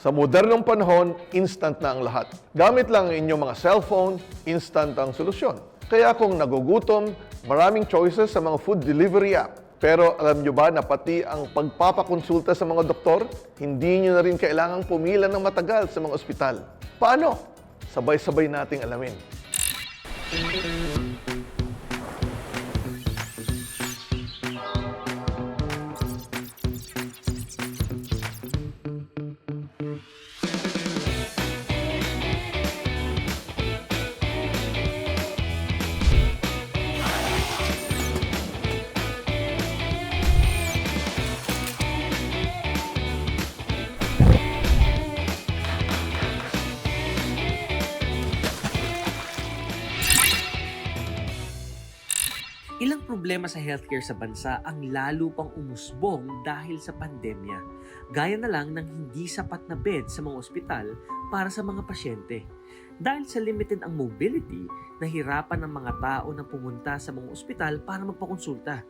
Sa modernong panahon, instant na ang lahat. Gamit lang ang inyong mga cellphone, instant ang solusyon. Kaya kung nagugutom, maraming choices sa mga food delivery app. Pero alam nyo ba na pati ang pagpapakonsulta sa mga doktor, hindi nyo na rin kailangang pumila ng matagal sa mga ospital. Paano? Sabay-sabay nating alamin. Problema sa healthcare sa bansa ang lalo pang umusbong dahil sa pandemya. Gaya na lang ng hindi sapat na bed sa mga ospital para sa mga pasyente. Dahil sa limited ang mobility, nahirapan ang mga tao na pumunta sa mga ospital para magpakonsulta.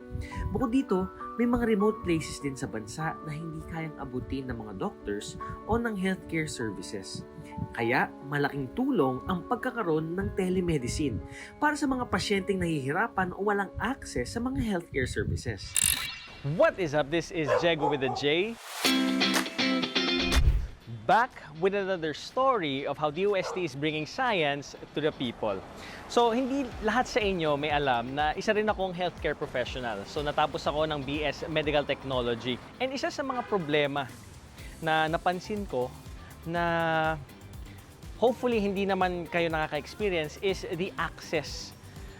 Bukod dito, may mga remote places din sa bansa na hindi kayang abutin ng mga doctors o ng healthcare services. Kaya malaking tulong ang pagkakaroon ng telemedicine para sa mga pasyenteng nahihirapan o walang access sa mga healthcare services. What is up? This is Jego with a J. Back with another story of how DOST is bringing science to the people. So, hindi lahat sa inyo may alam na isa rin akong healthcare professional. So, natapos ako ng BS Medical Technology. And isa sa mga problema na napansin ko na hopefully hindi naman kayo nakaka-experience is the access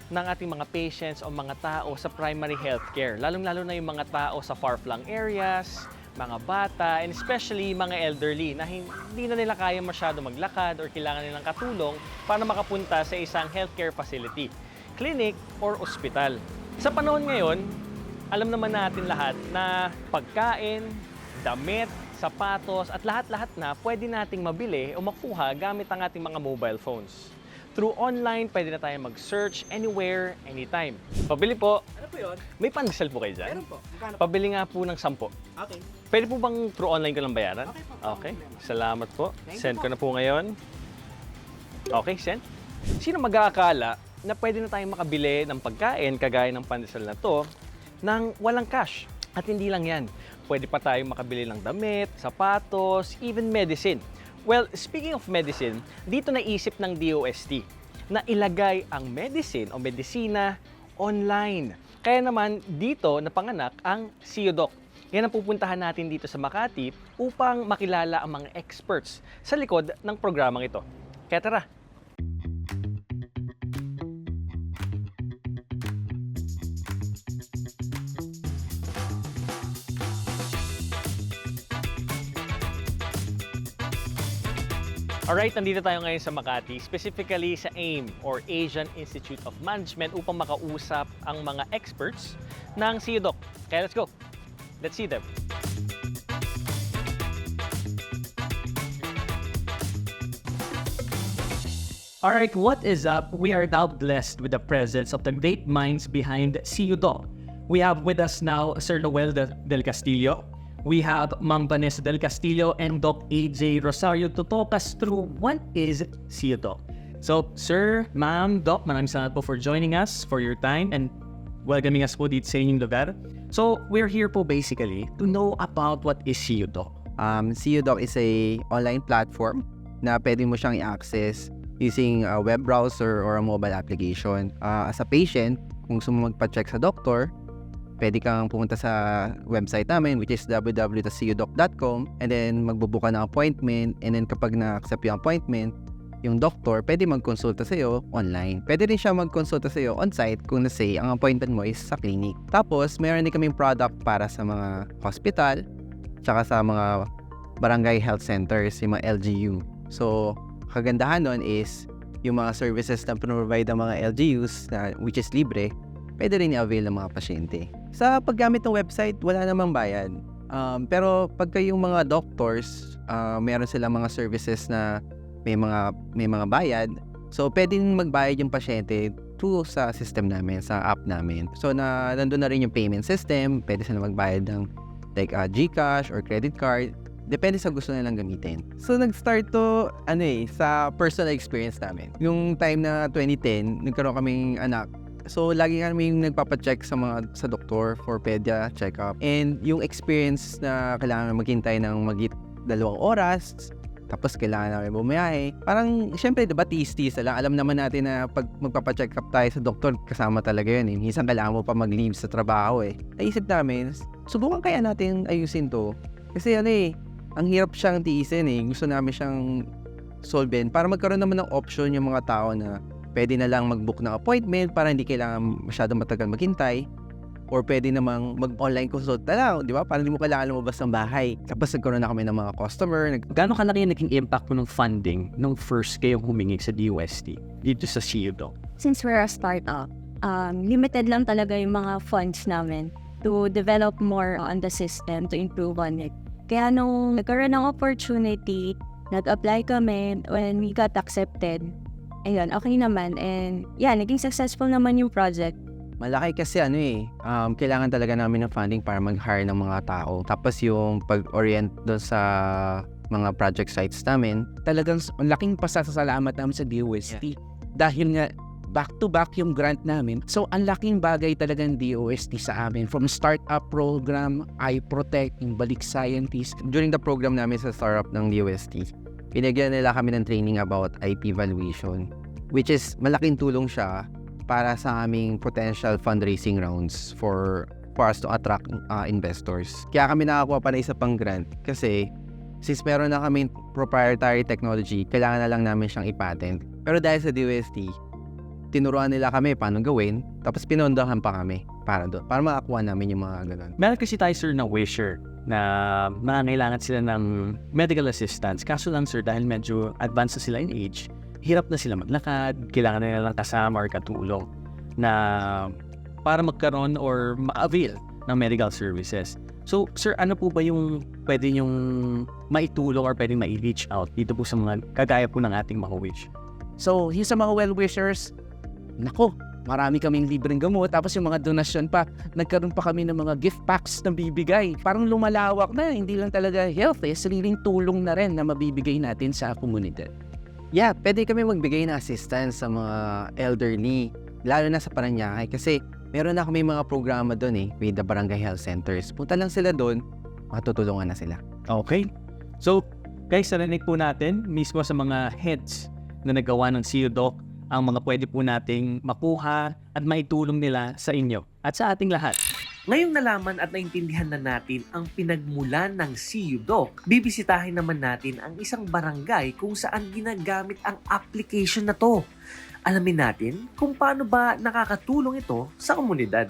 ng ating mga patients o mga tao sa primary healthcare. Lalong-lalo na yung mga tao sa far-flung areas, mga bata, and especially mga elderly na hindi na nila kaya masyado maglakad or kailangan nilang katulong para makapunta sa isang healthcare facility, clinic or ospital. Sa panahon ngayon, alam naman natin lahat na pagkain, damit, sapatos at lahat-lahat na pwede nating mabili o makuha gamit ang ating mga mobile phones. Through online, pwede na tayo mag-search anywhere, anytime. Pabili po. Ano po yun? May pandesal po kayo dyan? Meron po. Magkano po? Pabili nga po ng sampo. Okay. Pwede po bang through online ko lang bayaran? Okay po. Okay. Salamat po. Thank you Send po. ko na po ngayon. Okay, send. Sino mag-aakala na pwede na tayong makabili ng pagkain kagaya ng pandesal na to nang walang cash? At hindi lang yan. Pwede pa tayong makabili ng damit, sapatos, even medicine. Well, speaking of medicine, dito naisip ng DOST na ilagay ang medicine o medisina online. Kaya naman dito napanganak ang CUDOC. Yan ang pupuntahan natin dito sa Makati upang makilala ang mga experts sa likod ng programang ito. Kaya tara! Alright, nandito tayo ngayon sa Makati, specifically sa AIM or Asian Institute of Management upang makausap ang mga experts ng CUDOC. Kaya let's go! Let's see them. All right, what is up? We are now blessed with the presence of the great minds behind CUDO. We have with us now Sir Noel de- del Castillo. We have Ma'am Vanessa del Castillo and Doc AJ Rosario to talk us through what is CUDO. So, Sir, Ma'am, Doc, maraming salamat po for joining us, for your time, and welcoming us po dito sa inyong lugar. So, we're here po basically to know about what is CUDO. Um, CUDoc is a online platform na pwede mo siyang i-access using a web browser or a mobile application. Uh, as a patient, kung gusto mo magpa-check sa doctor, pwede kang pumunta sa website namin which is www.cudoc.com and then magbubuka ng appointment and then kapag na-accept yung appointment, yung doctor pwede magkonsulta sa iyo online. Pwede rin siya magkonsulta sa iyo on-site kung na say ang appointment mo is sa clinic. Tapos, meron din kaming product para sa mga hospital, tsaka sa mga barangay health centers, yung mga LGU. So, kagandahan nun is yung mga services na provide ng mga LGUs, na, which is libre, pwede rin i-avail ng mga pasyente. Sa paggamit ng website, wala namang bayad. Um, pero pagka yung mga doctors, uh, meron silang mga services na may mga may mga bayad. So, pwedeng magbayad yung pasyente through sa system namin, sa app namin. So, na nandun na rin yung payment system. Pwede sila magbayad ng like uh, GCash or credit card. Depende sa gusto nilang gamitin. So, nag-start to, ano eh, sa personal experience namin. Yung time na 2010, nagkaroon kaming anak. So, lagi kami yung nagpapacheck sa mga sa doktor for pedia check-up. And yung experience na kailangan maghintay ng magit dalawang oras, tapos kailangan namin bumiyahe. Parang, syempre, diba, tiis-tiis lang. Alam naman natin na pag magpapacheck up tayo sa doktor, kasama talaga yun eh. Minsan kailangan mo pa mag-leave sa trabaho eh. Naisip namin, subukan kaya natin ayusin to. Kasi ano eh, ang hirap siyang tiisin eh. Gusto namin siyang solvein para magkaroon naman ng option yung mga tao na pwede na lang mag-book ng appointment para hindi kailangan masyadong matagal maghintay or pwede namang mag-online consult na lang, di ba? Para hindi mo kailangan lumabas ng bahay. Tapos nagkaroon na kami ng mga customer. Nag- Gano'ng kalaki yung naging impact mo ng funding nung first kayong humingi sa DUST dito sa Doc? since we're a startup, um, limited lang talaga yung mga funds namin to develop more on the system, to improve on it. Kaya nung nagkaroon ng opportunity, nag-apply kami when we got accepted. Ayun, okay naman. And yeah, naging successful naman yung project. Malaki kasi ano eh, um, kailangan talaga namin ng funding para mag-hire ng mga tao. Tapos yung pag-orient doon sa mga project sites namin, talagang laking pasasalamat namin sa DOST dahil nga back to back yung grant namin. So ang laking bagay talaga ng DOST sa amin from startup program, iProtect, yung Balik Scientist. during the program namin sa startup ng DOST, pinagyan nila kami ng training about IT valuation, which is malaking tulong siya para sa aming potential fundraising rounds for for us to attract uh, investors. Kaya kami nakakuha pa na isa pang grant kasi since meron na kami proprietary technology, kailangan na lang namin siyang i-patent. Pero dahil sa DOST, tinuruan nila kami paano gawin, tapos pinondahan pa kami para doon, para makakuha namin yung mga ganun. Meron kasi tayo sir na wisher na nangangailangan sila ng medical assistance. Kaso lang sir, dahil medyo advanced na sila in age, hirap na sila maglakad, kailangan nila ng kasama or katulong na para magkaroon or ma-avail ng medical services. So, sir, ano po ba yung pwede yung maitulong or pwedeng ma-reach out dito po sa mga kagaya po ng ating mga wish? So yung sa mga well-wishers, nako, marami kaming libreng gamot. Tapos yung mga donasyon pa, nagkaroon pa kami ng mga gift packs na bibigay. Parang lumalawak na, hindi lang talaga health eh, sariling tulong na rin na mabibigay natin sa komunidad. Yeah, pwede kami magbigay ng assistance sa mga elderly, lalo na sa Paranaque kasi meron na kami mga programa doon eh with the barangay health centers. Punta lang sila doon, matutulungan na sila. Okay. So, guys, narinig po natin mismo sa mga heads na nagawa ng CU Doc ang mga pwede po nating makuha at maitulong nila sa inyo at sa ating lahat. Ngayong nalaman at naintindihan na natin ang pinagmulan ng CU Doc, bibisitahin naman natin ang isang barangay kung saan ginagamit ang application na to. Alamin natin kung paano ba nakakatulong ito sa komunidad.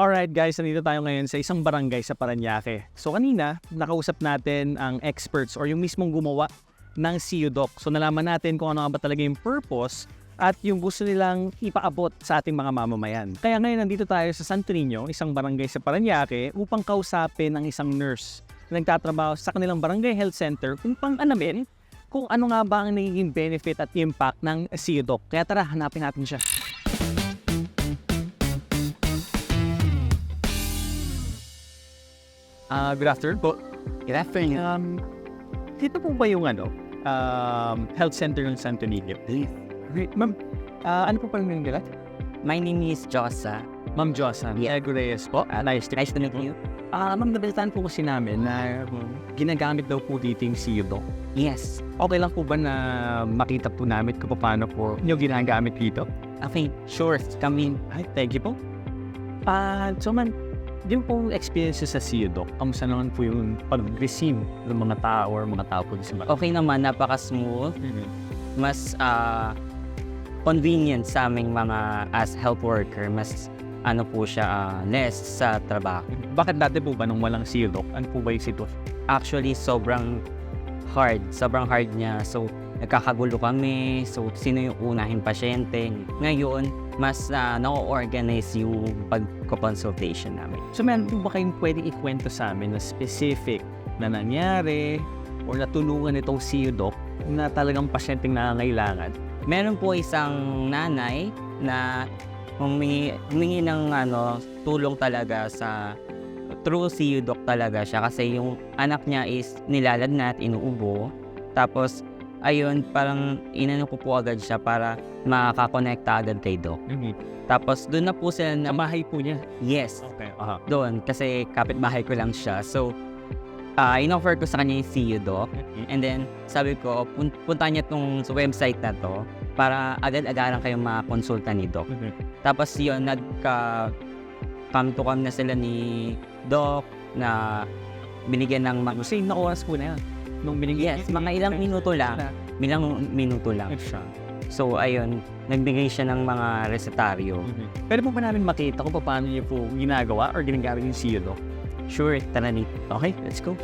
Alright guys, nandito tayo ngayon sa isang barangay sa Paranaque. So kanina, nakausap natin ang experts or yung mismong gumawa ng CU Doc. So nalaman natin kung ano ba talaga yung purpose at yung gusto nilang ipaabot sa ating mga mamamayan. Kaya ngayon nandito tayo sa Santo Niño, isang barangay sa Paranaque, upang kausapin ang isang nurse na nagtatrabaho sa kanilang barangay health center upang alamin kung ano nga ba ang nagiging benefit at impact ng CU Doc. Kaya tara, hanapin natin siya. Ah, good afternoon po. Good afternoon. Um, dito po ba yung ano, um, health center ng Santo Niño? Great. Ma'am, ah, ano po pala yung nila? My name is Josa. Ma'am Josan Yeah. Ego Reyes po. Ah, nice to Nice to meet you. Ah, ma'am, nabalitaan po kasi namin na um, ginagamit daw po dito yung CEO. Yes. Okay lang po ba na makita po namin kung paano po nyo ginagamit dito? Okay, sure. Come in. Ay, thank you po. Ah, so man, yung pong experience sa CEO Doc, kamusta naman po yung pag-receive ng mga tao or mga tao po sa Okay naman, napaka-smooth. Mas ah, convenient sa aming mga as health worker. Mas ano po siya, ah, less sa trabaho. Bakit dati po ba nung walang CEO Doc? Ano po ba yung sitwasyon? Actually, sobrang hard. Sobrang hard niya. So, nagkakagulo kami. So, sino yung unahin pasyente. Ngayon, mas uh, na-organize yung pag-consultation namin. So, meron po ba kayong pwede ikwento sa amin na specific na nangyari or natulungan itong CU Doc na talagang pasyenteng nangangailangan? Meron po isang nanay na humingi, humingi ng ano, tulong talaga sa true CU doc talaga siya kasi yung anak niya is nilalagnat, inuubo. Tapos, ayun, parang inano ko po agad siya para makakonekta agad kay doc. Tapos, doon na po sila na, Sa bahay po niya. yes, Okay. Aha. doon kasi kapitbahay ko lang siya. So, ah in-offer ko sa kanya yung CU doc. And then, sabi ko, pun- punta niya tong website na to para agad-agaran kayong makakonsulta ni Doc. Mhm. Tapos yun, nagka come to come na sila ni Doc na binigyan ng mag- Kasi nakuha po na yan. Nung binigyan Yes, mga ilang minuto lang. Ilang minuto lang. Extra. So, ayun, nagbigay siya ng mga resetaryo. Pwede po ba namin makita kung paano niyo po ginagawa or ginagamit yung Doc? Sure, tara ni. Okay, let's go.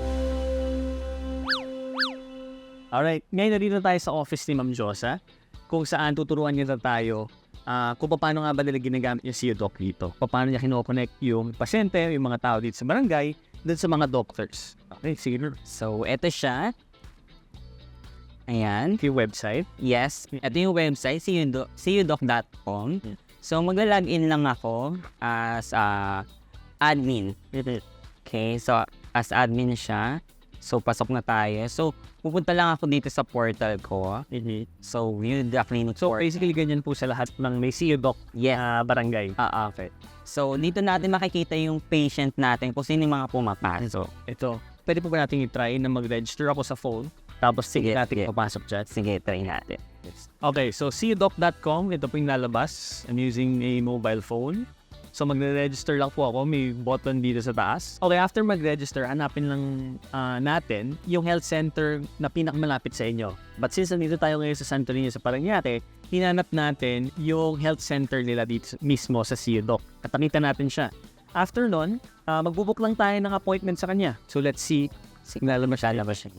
Alright, ngayon nandito tayo sa office ni Ma'am Josa kung saan tuturuan niya na tayo ah, kung paano nga ba nila ginagamit yung CU Doc dito. Paano niya kinoconnect yung pasyente, yung mga tao dito sa barangay, dun sa mga doctors. Okay, sige. So, eto siya. Ayan. Yung website. Yes, ito yung website, siyudo- siyudoc.com. So, magla-login lang ako as a admin. Okay, so as admin siya. So, pasok na tayo. So, pupunta lang ako dito sa portal ko. So, view the clinic So, portal. basically ganyan po sa lahat ng may CU Doc Yes. ah, barangay. Ah, okay. So, dito natin makikita yung patient natin kung sino yung mga pumapasok. Ito, pwede po ba natin i-try na mag-register ako sa phone tapos sige, Sige, natin sige. papasok dyan? Sige, try natin. Okay, so cdoc.com, ito po yung lalabas. I'm using a mobile phone. So magre-register lang po ako, may button dito sa taas. Okay, after mag-register, hanapin lang ah, natin yung health center na pinakamalapit sa inyo. But since nandito tayo ngayon sa Santo Niño sa Parañaque, hinanap natin yung health center nila dito mismo sa CUDOC. At nakita natin siya. After nun, ah, magbubook lang tayo ng appointment sa kanya. So let's see, signal mo siya, labas siya.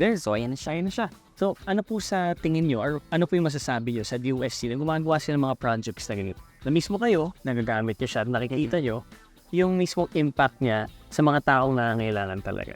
There, so ayan na siya, ayan na siya. So, ano po sa tingin nyo or ano po yung masasabi nyo sa DOST na gumagawa sila ng mga projects na ganito? Na mismo kayo, nagagamit nyo siya at nakikita nyo yung mismong impact niya sa mga taong nangangailangan talaga.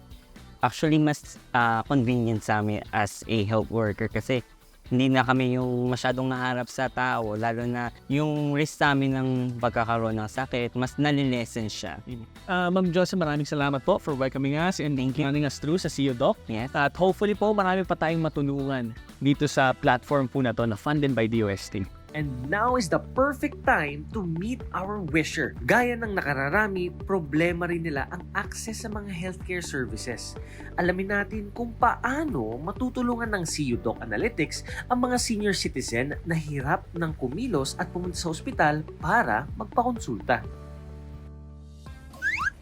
Actually, mas ah, convenient sa amin as a health worker kasi hindi na kami yung masyadong naharap sa tao, lalo na yung risk namin ng pagkakaroon ng sakit, mas nalilesen siya. Ah, Ma'am Josa, maraming salamat po for welcoming us and running us through sa CEO Doc. Yes. At hopefully po marami pa tayong matulungan dito sa platform po na to na funded by DOST. And now is the perfect time to meet our wisher. Gaya ng nakararami, problema rin nila ang access sa mga healthcare services. Alamin natin kung paano matutulungan ng CU Doc Analytics ang mga senior citizen na hirap ng kumilos at pumunta sa ospital para magpakonsulta.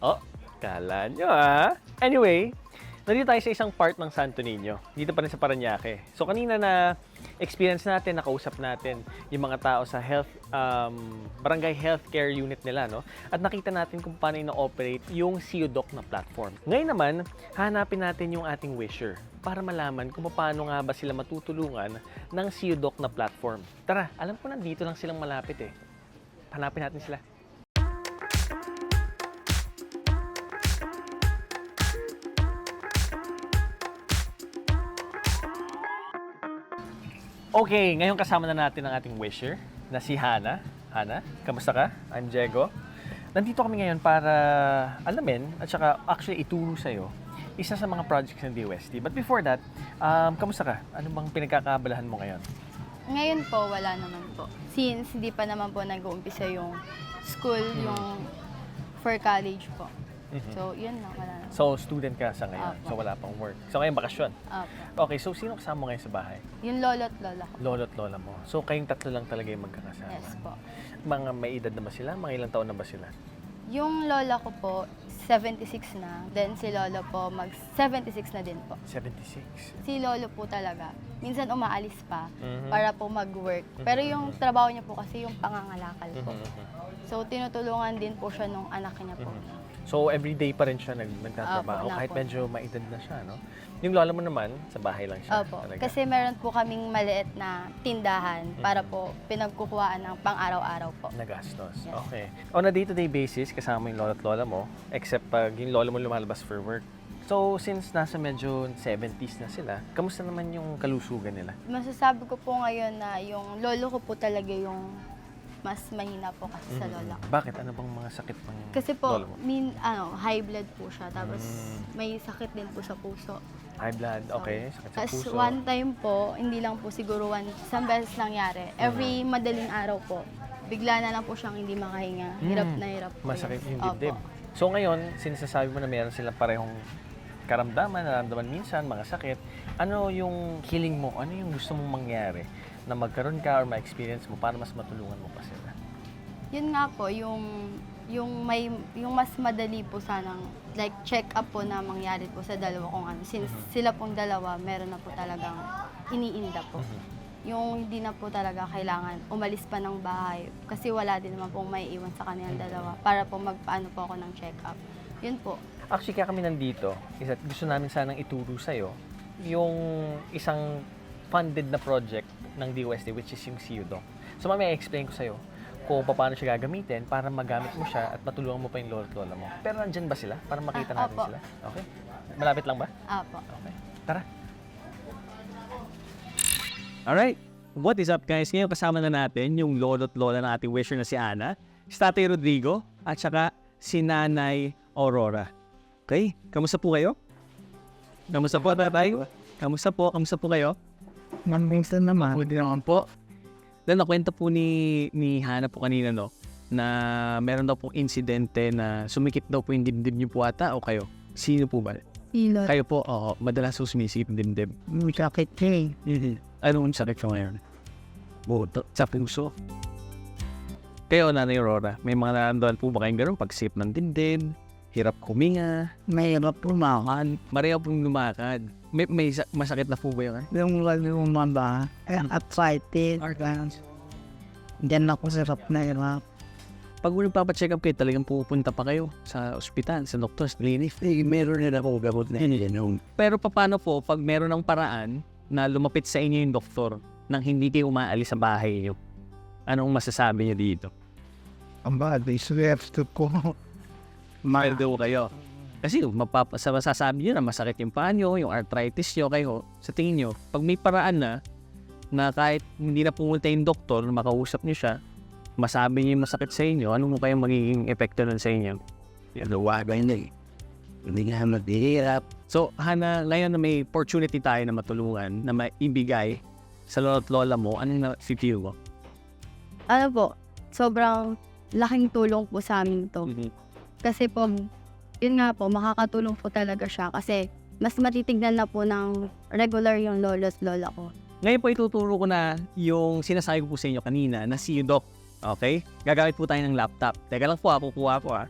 Oh, kala nyo ah. Anyway, nandito tayo sa isang part ng Santo Niño. Dito pa rin sa Parañaque. So kanina na experience natin, nakausap natin yung mga tao sa health um, barangay healthcare unit nila, no? At nakita natin kung paano ina-operate yung CUDOC na platform. Ngayon naman, hanapin natin yung ating wisher para malaman kung paano nga ba sila matutulungan ng CUDOC na platform. Tara, alam ko nandito lang silang malapit eh. Hanapin natin sila. Okay, ngayon kasama na natin ang ating wisher na si Hana. Hana, kamusta ka? I'm Diego. Nandito kami ngayon para alamin at saka actually ituro sa'yo isa sa mga projects ng DOST. But before that, um, kamusta ka? Ano bang pinagkakabalahan mo ngayon? Ngayon po, wala naman po. Since hindi pa naman po nag-uumpisa yung school, yung for college po. Mhm. So, yun lang, wala naman. So, student ka sa ngayon. Apo. So, wala pang work. So, ngayon bakasyon. Opo. Okay, so sino kasama mo ngayon sa bahay? Yung lolo't lola ko. Lolo at lola mo. So, kayong tatlo lang talaga yung magkakasama. Yes po. Mga may edad na ba sila? Mga ilang taon na ba sila? Yung lola ko po, 76 na. Then si lolo po, mag 76 na din po. 76. Si lolo po talaga, minsan umaalis pa Mhm. para po mag-work. Pero yung trabaho niya po kasi yung pangangalakal po. Mhm, mhm. So, tinutulungan din po siya nung anak niya po. So, everyday pa rin siya nag nagtatrabaho Opo, kahit medyo maedad na siya, no? Yung lola mo naman, sa bahay lang siya. Opo. talaga. Kasi meron po kaming maliit na tindahan para po pinagkukuhaan ng pang-araw-araw po. Nagastos. Yes. Okay. On a day-to-day basis, kasama yung lola at lola mo, except pag yung lola mo lumalabas for work. So, since nasa medyo 70s na sila, kamusta naman yung kalusugan nila? Masasabi ko po ngayon na yung lolo ko po talaga yung mas mahina po kasi sa lola ko. Bakit? Ano bang mga sakit ng Kasi po, lolo mo? min, ano, high blood po siya. Tapos Mm. may sakit din po sa puso. High blood, okay. Sakit sa Tapos puso. one time po, hindi lang po siguro one, isang beses nangyari. Every Mm. madaling araw po, bigla na lang po siyang hindi makahinga. Hirap Mm. na hirap po. Masakit yun. yung dibdib. Opo. So ngayon, sinasabi mo na meron silang parehong karamdaman, nararamdaman minsan, mga sakit. Ano yung healing mo? Ano yung gusto mong mangyari na magkaroon ka or ma-experience mo para mas matulungan mo pa sila? Yun nga po, yung yung may yung mas madali po sanang like check up po na mangyari po sa dalawa kong ano since Mm-hmm. sila pong dalawa meron na po talagang iniinda po Mm-hmm. yung hindi na po talaga kailangan umalis pa ng bahay kasi wala din naman pong may iwan sa kanilang dalawa para po magpaano po ako ng check up yun po Actually, kaya kami nandito, isa, gusto namin sanang ituro sa'yo yung isang funded na project ng DOST, which is yung CUDO. So, mamaya explain ko sa'yo kung paano siya gagamitin para magamit mo siya at matulungan mo pa yung lolo at lola mo. Pero nandyan ba sila? Para makita Ah, natin opo. sila? Okay? Malapit lang ba? apo Okay. Tara. Alright, what is up guys? Ngayon kasama na natin yung lolo at lola ng ating wisher na si Ana, si Tatay Rodrigo, at saka si Nanay Aurora. Okay, kamusta po kayo? Kamusta po, Tatay? Kamusta po? Kamusta po kayo? Minsan naman. Pwede naman po. Then nakwento po ni, ni Hana po kanina no, na meron daw pong insidente na sumikip daw po yung dibdib niyo po ata o kayo? Sino po ba? Hilot. Kayo po, oo, madalas po sumisikip yung dibdib. Sakit eh. Anong sakit ko ngayon? Buto. Sa puso. Kayo, Nanay Aurora, may mga nararamdaman po ba kayong ganun? Pagsip ng dibdib, hirap kuminga, Mahirap pumakan. mareho pong lumakad. May, may sa- masakit na po ba yun? eh? Yung lumaba. Arthritis. Arthritis. Diyan ako sa rap na hirap. Pag nagpapacheck up kayo, talagang pupunta pa kayo sa ospital, sa doktor, sa clinic. Eh, meron na ako gamot na yun. Pero paano po pag meron ng paraan na lumapit sa inyo yung doktor nang hindi kayo umaalis sa bahay niyo? Anong masasabi niyo dito? Ang bad, swerte ko. Ma- Pwede ko kayo. Kasi mapapa, sa masasabi niyo na masakit yung paa niyo, yung arthritis niyo, kayo, sa tingin niyo, pag may paraan na, na kahit hindi na pumunta yung doktor, makausap niyo siya, masabi niyo yung masakit sa inyo, ano mo kayang magiging epekto nun sa inyo? Nawagan na eh. Hindi nga maghihirap. So, Hana, ngayon na may opportunity tayo na matulungan, na maibigay sa lola at lola mo, ano na feel mo? ano po sobrang laking tulong po sa amin to kasi po yun nga po makakatulong po talaga siya kasi mas matitignan na po ng regular yung lolos lola ko Ngayon po ituturo ko na yung sinasabi ko po sa inyo kanina na si Doc. Okay? Gagamit po tayo ng laptop. Teka lang po ha, kukuha po ha.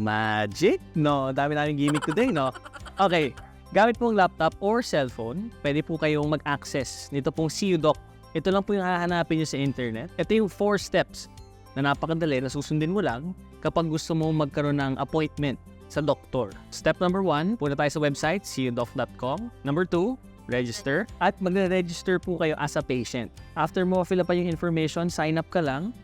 Magic? No, dami namin gimmick today, no? Okay, gamit pong laptop or cellphone, pwede po kayong mag-access nito pong CU Doc. Ito lang po yung hahanapin nyo sa internet. Ito yung four steps na napakadali na susundin mo lang kapag gusto mo magkaroon ng appointment sa doktor. Step number one, punta tayo sa website, cudoc.com. Number two, register. At magre-register po kayo as a patient. After mo fill up yung information, sign up ka lang.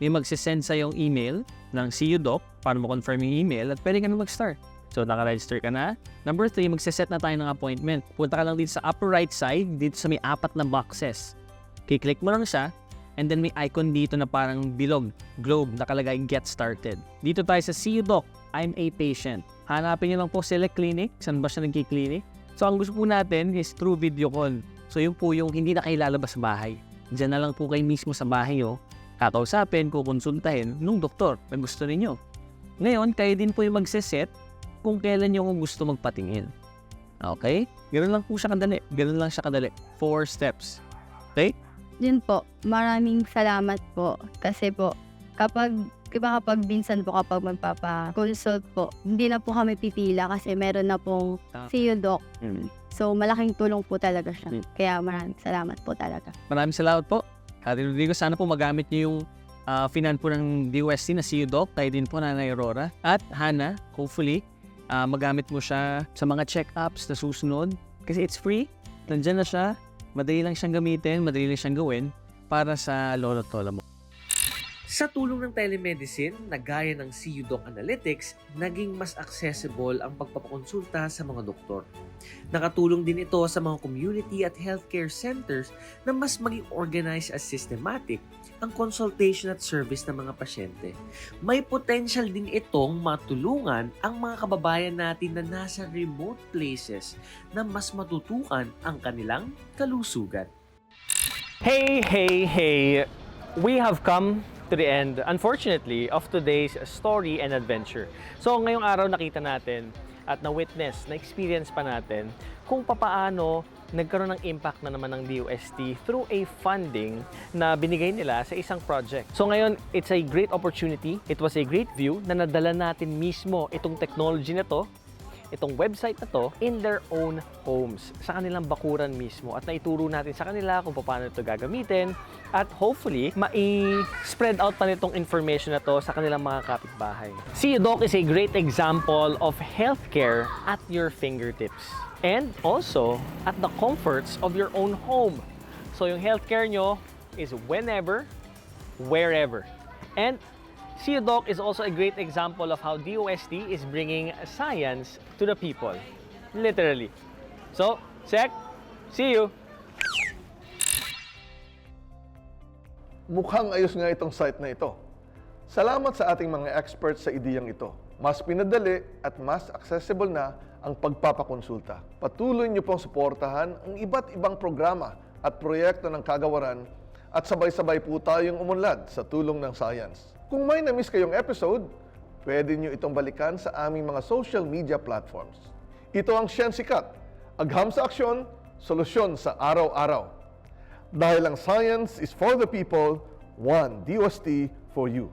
May magsisend sa yung email ng CUDoc para mo confirm yung email at pwede ka na mag-start. So, naka-register ka na. Number three, magsiset na tayo ng appointment. Punta ka lang dito sa upper right side, dito sa may apat na boxes. Kiklik mo lang siya, and then may icon dito na parang bilog, globe, nakalagay get started. Dito tayo sa See You Doc, I'm a patient. Hanapin niyo lang po select clinic, saan ba siya nagki-clinic. So ang gusto po natin is through video call. So yun po yung hindi na kayo lalabas sa bahay. Diyan na lang po kayo mismo sa bahay nyo, kakausapin, kukonsultahin nung doktor na gusto ninyo. Ngayon, kayo din po yung magseset kung kailan nyo gusto magpatingin. Okay? Ganun lang po siya kadali. Ganun lang siya kadali. Four steps. Okay? Yun po maraming salamat po kasi po kapag iba kapag minsan po kapag magpapa-consult po hindi na po kami pipila kasi meron na pong you doc Mm. so malaking tulong po talaga siya Mm. kaya maraming salamat po talaga Maraming salamat po. Ate Rodrigo, sana po magamit niyo yung ah, finan po ng DOST na si Doc, kayo din po Nanay Aurora. At Hana, hopefully, ah, magamit mo siya sa mga check-ups na susunod. Kasi it's free. Nandyan na siya. Madali lang siyang gamitin, madali lang siyang gawin para sa lolo at lola mo. Sa tulong ng telemedicine na gaya ng CUDoc Analytics, naging mas accessible ang pagpapakonsulta sa mga doktor. Nakatulong din ito sa mga community at healthcare centers na mas maging organized at systematic ang consultation at service ng mga pasyente. May potential din itong matulungan ang mga kababayan natin na nasa remote places na mas matutukan ang kanilang kalusugan. Hey, hey, hey! We have come to the end, unfortunately, of today's story and adventure. So, ngayong araw nakita natin at na-witness, na-experience pa natin kung papaano nagkaroon ng impact na naman ng DOST through a funding na binigay nila sa isang project. So ngayon, it's a great opportunity. It was a great view na nadala natin mismo itong technology na to itong website na to in their own homes, sa kanilang bakuran mismo. At naituro natin sa kanila kung paano ito gagamitin at hopefully, mai-spread out pa nitong information na to sa kanilang mga kapitbahay. See, Doc is a great example of healthcare at your fingertips. And also, at the comforts of your own home. So yung healthcare nyo is whenever, wherever. And CUDOC is also a great example of how DOST is bringing science to the people. Literally. So, Sek, see you! Mukhang ayos nga itong site na ito. Salamat sa ating mga experts sa ideyang ito. Mas pinadali at mas accessible na ang pagpapakonsulta. Patuloy niyo pong suportahan ang iba't ibang programa at proyekto ng kagawaran at sabay-sabay po tayong umunlad sa tulong ng science. Kung may na-miss kayong episode, pwede niyo itong balikan sa aming mga social media platforms. Ito ang Sciensikat, agham sa aksyon, solusyon sa araw-araw. Dahil ang science is for the people, one DOST for you.